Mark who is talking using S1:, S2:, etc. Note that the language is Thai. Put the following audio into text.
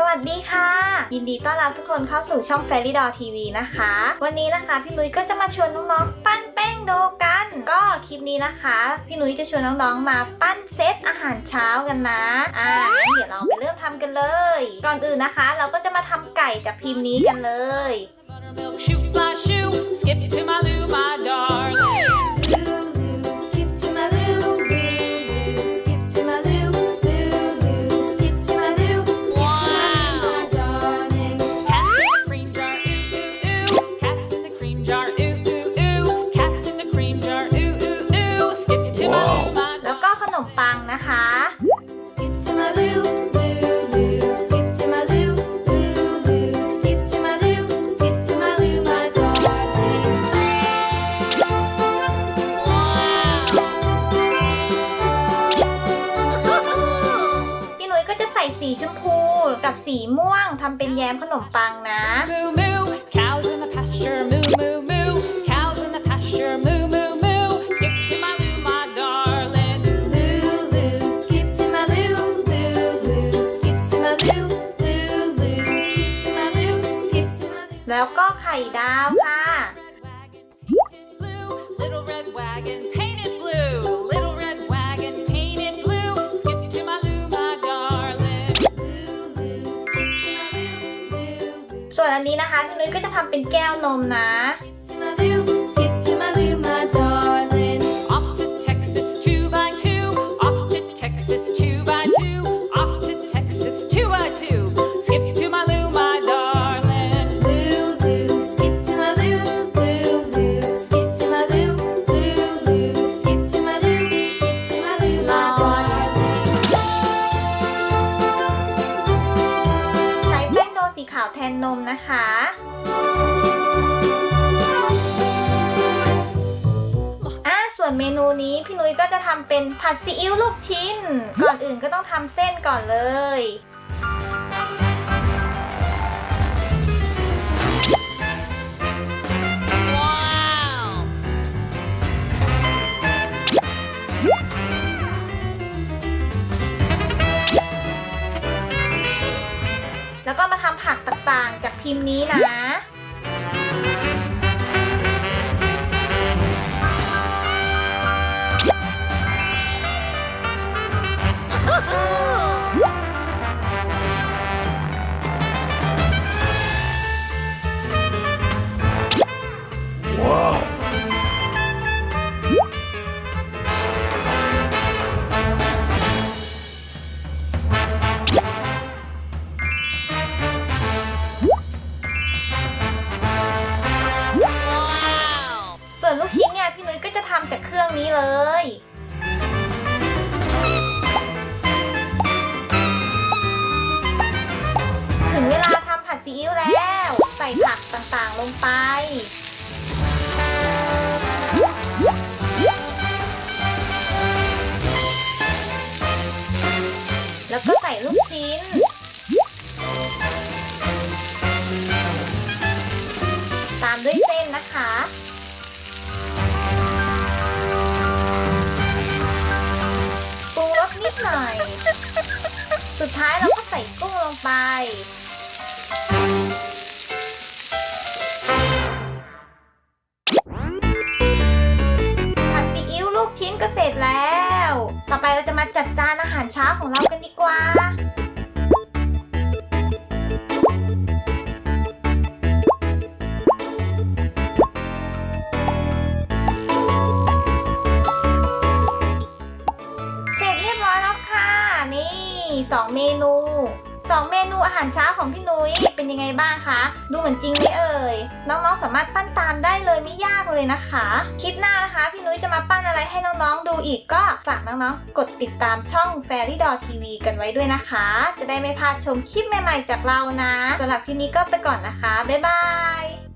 S1: สวัสดีค่ะ ยินดีต้อนรับทุกคนเข้าสู่ช่อง Fairy Doll TV นะคะ วันนี้นะคะพี่ลุยก็จะมาชวนน้องๆปั้นแป้งโดกัน ก็คลิปนี้นะคะ พี่ลุยจะชวนน้องๆมาปั้นเซตอาหารเช้ากันนะอ่างั้นเดี๋ยวเราไปเริ่มทำกันเลย ก่อนอื่นนะคะ เราก็จะมาทำไก่จากพิมพ์นี้กันเลย กับสีม่วงทำเป็นแยมขนมปังนะ
S2: moo moo. Cows in the pasture, moo moo moo. Cows in the pasture, moo moo moo. Skip to my loo, my darling.
S3: Lulu, skip to my loo, Lulu, skip to my loo, Lulu, skip to my loo, skip to my loo.
S1: แล้วก็ไข่ดาวค่ะ
S2: Blue, little red wagon painted
S1: วนอันนี้นะคะพี่นุ้ยก็จะทำเป็นแก้วนมนะาวแทนนมนะคะ อ่าส่วนเมนูนี้พี่นุ้ยก็จะทำเป็นผัดซีอิ๊วลูกชิ้น ก่อนอื่นก็ต้องทำเส้นก่อนเลย แล้วก็มาทำผักต่างๆ จากพิมพ์นี้นะ นี้เลย ถึงเวลาทำผัดซีอิ๊วแล้ว ใส่ผักต่างๆลงไปแล้วก็ใส่ลูกชิ้น ส่กุ้งลงไป ผัดซีอิ๊วลูกชิ้นก็เสร็จแล้ว ต่อไปเราจะมาจัดจานอาหารเช้าของเรากันดีกว่า 2 เมนู 2 เมนูอาหารเช้าของพี่นุ้ยเป็นยังไงบ้างคะ ดูเหมือนจริงไหมเอ่ย น้องๆสามารถปั้นตามได้เลยไม่ยากเลยนะคะ คลิปหน้านะคะ พี่นุ้ยจะมาปั้นอะไรให้น้องๆดูอีกก็ฝากน้องๆ กดติดตามช่อง f a i r y d o r TV กันไว้ด้วยนะคะ จะได้ไม่พลาดชมคลิปใหม่ๆจากเรานะสำหรับคลิปนี้ก็ไปก่อนนะคะ บ๊ายบาย